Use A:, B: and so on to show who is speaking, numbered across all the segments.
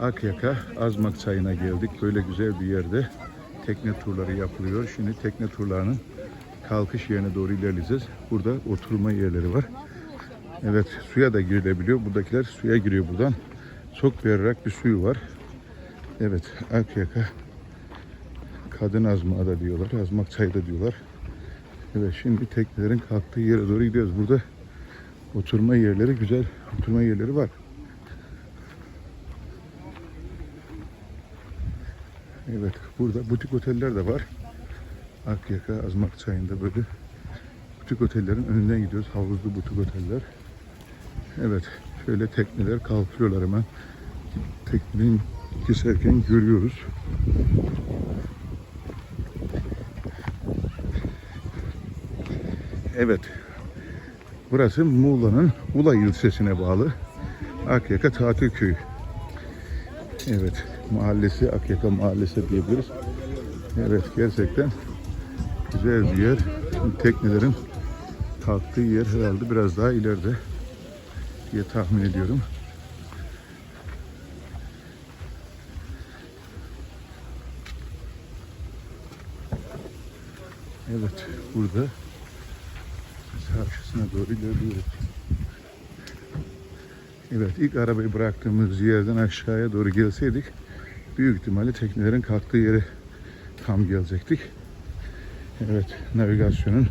A: Akyaka Azmak Çayı'na geldik. Böyle güzel bir yerde tekne turları yapılıyor. Şimdi tekne turlarının kalkış yerine doğru ilerleyeceğiz. Burada oturma yerleri var. Evet suya da girilebiliyor. Buradakiler suya giriyor buradan. Çok berrak bir suyu var. Evet Akyaka Kadın Azmağı da diyorlar. Azmak Çayı da diyorlar. Evet şimdi teknelerin kalktığı yere doğru gidiyoruz. Burada oturma yerleri güzel oturma yerleri var. Evet burada butik oteller de var. Akyaka Azmak Çayı'nda böyle butik otellerin önünden gidiyoruz. Havuzlu butik oteller. Evet şöyle tekneler kalkıyorlar hemen. Teknenin keserken görüyoruz. Evet. Burası Muğla'nın Ula ilçesine bağlı Akyaka Tatil Köyü. Evet. Mahallesi Akyaka Mahallesi diyebiliriz. Evet gerçekten güzel bir yer. Şimdi teknelerin kalktığı yer herhalde biraz daha ileride diye tahmin ediyorum. Evet burada karşısına doğru ilerliyoruz. Evet ilk arabayı bıraktığımız yerden aşağıya doğru gelseydik büyük ihtimalle teknelerin kalktığı yere tam gelecektik. Evet navigasyonun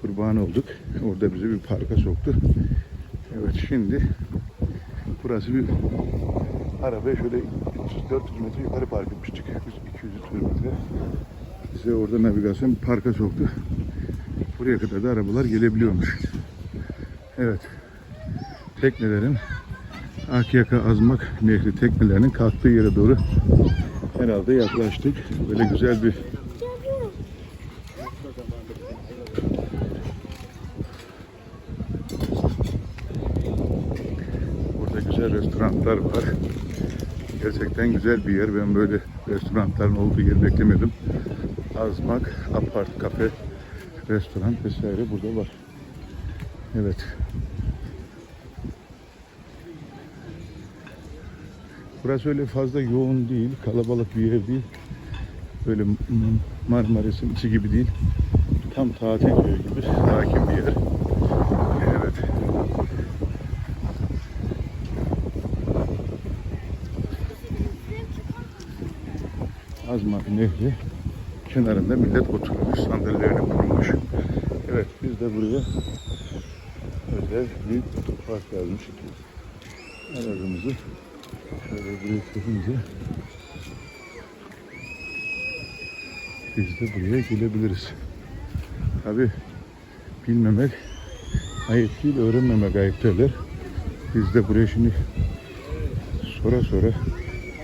A: kurbanı olduk. Orada bizi bir parka soktu. Evet şimdi burası bir arabaya şöyle 300-400 metre yukarı park etmiştik. 200-300 metre. Bize orada navigasyon bir parka soktu. Buraya kadar da arabalar gelebiliyormuş. Evet. Teknelerin Akyaka Azmak Nehri teknelerinin kalktığı yere doğru herhalde yaklaştık. Böyle güzel bir Burada güzel restoranlar var. Gerçekten güzel bir yer. Ben böyle restoranların olduğu yer beklemedim. Azmak, apart, kafe, restoran vesaire burada var. Evet. Burası öyle fazla yoğun değil, kalabalık bir yer değil. Böyle Marmaris'in içi gibi değil. Tam tatil köyü gibi sakin bir yer. Evet. Azmak Nehri kenarında millet oturmuş, sandalyelerini kurmuş. Evet, biz de buraya özel bir otopark yazmışız. Aracımızı buraya çekince biz de buraya gelebiliriz. Tabi bilmemek ayıp değil, öğrenmemek ayıp derler. Biz de buraya şimdi sonra sonra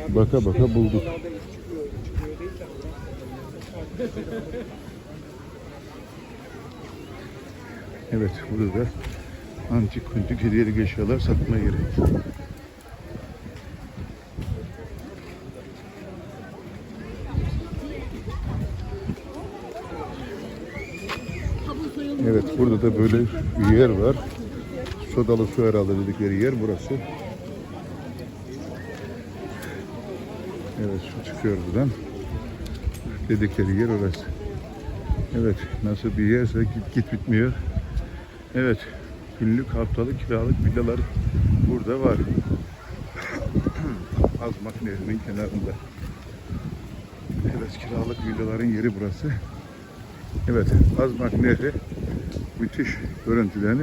A: baka baka bulduk. Evet burada da antik kuntik hediyelik eşyalar satma yeri. Evet burada da böyle bir yer var. Sodalı su herhalde dedikleri yer burası. Evet su çıkıyor buradan. Dedikleri yer orası. Evet nasıl bir yerse git git bitmiyor. Evet günlük haftalık kiralık villalar burada var. Azmak Nehri'nin kenarında. Evet kiralık villaların yeri burası. Evet Azmak Nehri müthiş görüntülerini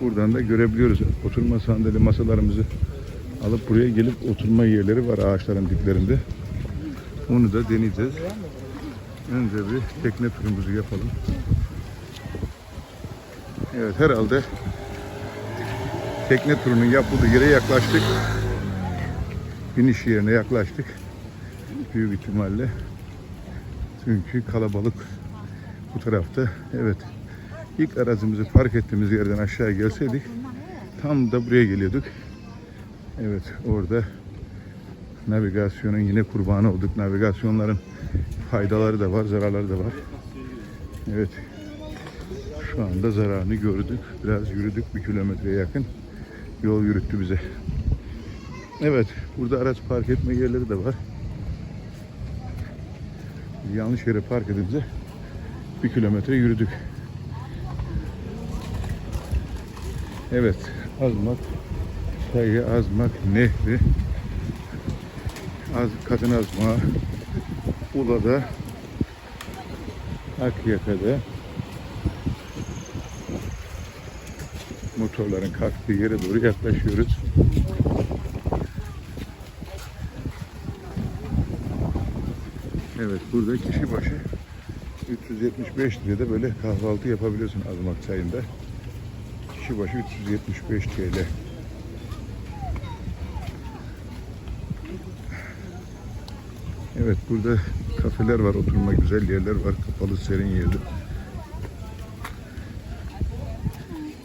A: buradan da görebiliyoruz. Oturma sandalye masalarımızı alıp buraya gelip oturma yerleri var ağaçların diplerinde. Onu da deneyeceğiz. Önce bir tekne turumuzu yapalım. Evet herhalde tekne turunun yapıldığı yere yaklaştık. Biniş yerine yaklaştık. Büyük ihtimalle. Çünkü kalabalık bu tarafta. Evet. İlk aracımızı park ettiğimiz yerden aşağı gelseydik tam da buraya geliyorduk. Evet orada navigasyonun yine kurbanı olduk. Navigasyonların faydaları da var, zararları da var. Evet. Şu anda zararını gördük. Biraz yürüdük bir kilometreye yakın. Yol yürüttü bize. Evet, burada araç park etme yerleri de var. Yanlış yere park edince bir kilometre yürüdük. Evet, Azmak, Kayı Azmak Nehri, Az, Kadın Azma, Ula'da, Akyaka'da motorların kalktığı yere doğru yaklaşıyoruz. Evet burada kişi başı 375 lirada böyle kahvaltı yapabiliyorsun Azmak çayında. Kişi başı 375 TL. Evet burada kafeler var, oturma güzel yerler var, kapalı serin yerler.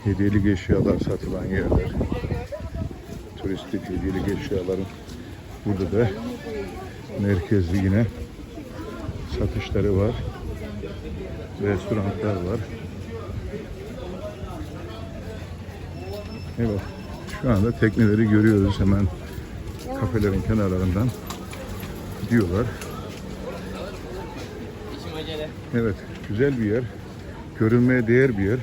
A: Hediyelik eşyalar satılan yerler. Turistik hediyelik eşyaların burada da merkezli yine satışları var. Restoranlar var. Evet. Şu anda tekneleri görüyoruz hemen kafelerin kenarlarından gidiyorlar. Evet, güzel bir yer. Görülmeye değer bir yer.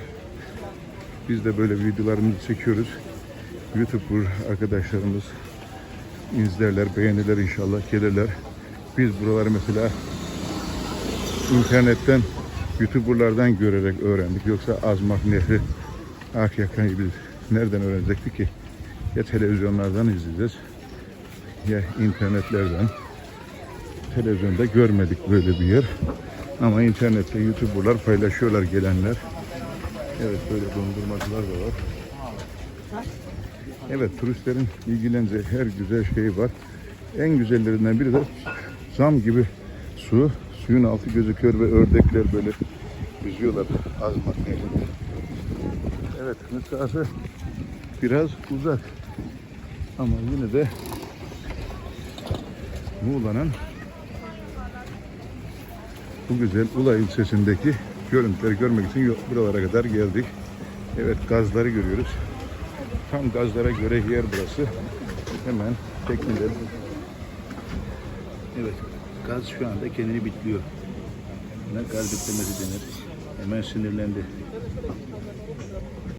A: Biz de böyle videolarımızı çekiyoruz. YouTuber arkadaşlarımız izlerler, beğenirler inşallah, gelirler. Biz buraları mesela internetten, YouTuber'lardan görerek öğrendik. Yoksa Azmak Nehri, Akyaka'yı biz nereden öğrenecektik ki? Ya televizyonlardan izleyeceğiz, ya internetlerden. Televizyonda görmedik böyle bir yer. Ama internette YouTuber'lar paylaşıyorlar gelenler. Evet böyle dondurmacılar da var. Evet turistlerin ilgileneceği her güzel şey var. En güzellerinden biri de zam gibi su. Suyun altı gözüküyor ve ördekler böyle yüzüyorlar Azmak Nehri'nde. Evet mesafe biraz uzak. Ama yine de Muğla'nın bu güzel Ula ilçesindeki görüntüleri görmek için yo- buralara kadar geldik. Evet gazları görüyoruz. Tam gazlara göre yer burası. Hemen tekneler. Evet gaz şu anda kendini bitliyor. Ne gaz bitlemesi denir. Hemen sinirlendi.